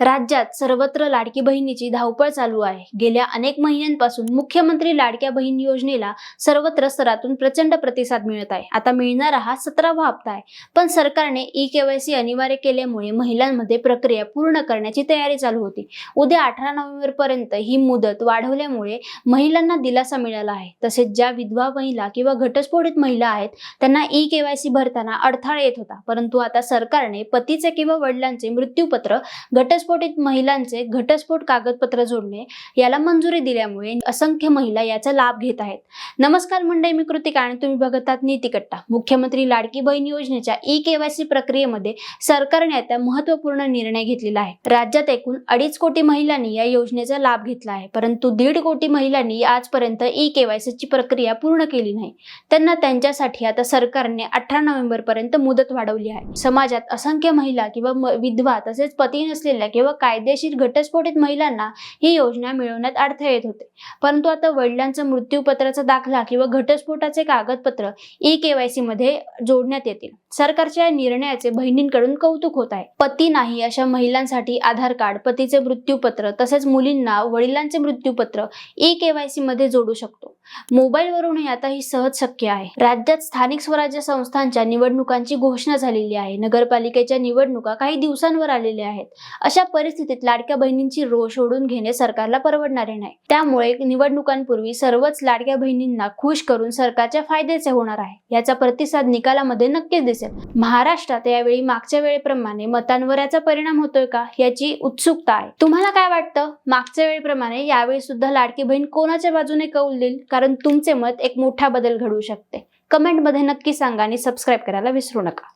राज्यात सर्वत्र लाडकी बहिणीची धावपळ चालू आहे. गेल्या अनेक महिन्यांपासून मुख्यमंत्री लाडक्या बहीण योजनेला सर्वत्र स्तरातून प्रचंड प्रतिसाद मिळत आहे. आता मिळणारा हा सतरावा हप्ता आहे. पण सरकारने ई केवायसी अनिवार्य केल्यामुळे महिलांमध्ये प्रक्रिया पूर्ण करण्याची तयारी चालू होती. उद्या अठरा नोव्हेंबर पर्यंत ही मुदत वाढवल्यामुळे महिलांना दिलासा मिळाला आहे. तसेच ज्या विधवा महिला किंवा घटस्फोटित महिला आहेत त्यांना ई केवायसी भरताना अडथळा येत होता. परंतु आता सरकारने पतीचे किंवा वडिलांचे मृत्यूपत्र घटस्फोटित महिलांचे घटस्फोट कागदपत्र जोडणे याला मंजुरी दिल्यामुळे असंख्य महिला याचा लाभ घेत आहेत. नमस्कार मंडळी मी कृतिका आणि तुम्ही बघत आहात नीतिकट्टा मुख्यमंत्री लाडकी बहीण योजनेच्या ई केवायसी प्रक्रियेमध्ये सरकारने आता महत्त्वपूर्ण निर्णय घेतलेला आहे. राज्यात एकूण अडीच कोटी महिलांनी या योजनेचा लाभ घेतला आहे परंतु दीड कोटी महिलांनी आजपर्यंत ई केवायसीची प्रक्रिया पूर्ण केली नाही. त्यांना त्यांच्यासाठी आता सरकारने अठरा नोव्हेंबर पर्यंत मुदत वाढवली आहे. समाजात असंख्य महिला किंवा विधवा तसेच पती नसलेल्या किंवा कायदेशीर घटस्फोटित महिलांना ही योजना मिळवण्यात अडथळे येत होते. परंतु आता वडिलांचं मृत्यूपत्राचा दाखला किंवा घटस्फोटाचे कागदपत्र ई केवायसी मध्ये जोडण्यात येतील. सरकारच्या या निर्णयाचे बहिणींकडून कौतुक होत आहे. पती नाही अशा महिलांसाठी आधार कार्ड पतीचे मृत्यूपत्र तसेच मुलींना वडिलांचे मृत्यूपत्र ई केवायसी मध्ये जोडू शकतो. मोबाईलवरूनही आता ही सहज शक्य आहे. राज्यात स्थानिक स्वराज्य संस्थांच्या निवडणुकांची घोषणा झालेली आहे. नगरपालिकेच्या निवडणुका काही दिवसांवर आलेल्या आहेत. अशा परिस्थितीत लाडक्या बहिणींची रोष ओढून घेणे सरकारला परवडणारे नाही. त्यामुळे निवडणुकांपूर्वी सर्वच लाडक्या बहिणींना खुश करून सरकारच्या फायद्याचे होणार आहे. याचा प्रतिसाद निकालामध्ये नक्कीच दिसेल. महाराष्ट्रात यावेळी मागच्या वेळेप्रमाणे मतांवर याचा परिणाम होतोय का याची उत्सुकता आहे. तुम्हाला काय वाटतं? मागच्या वेळेप्रमाणे यावेळी सुद्धा लाडकी बहीण कोणाच्या बाजूने कौल देईल? कारण तुमचे मत एक मोठा बदल घडवू शकते. कमेंटमध्ये नक्की सांगा आणि सबस्क्राईब करायला विसरू नका.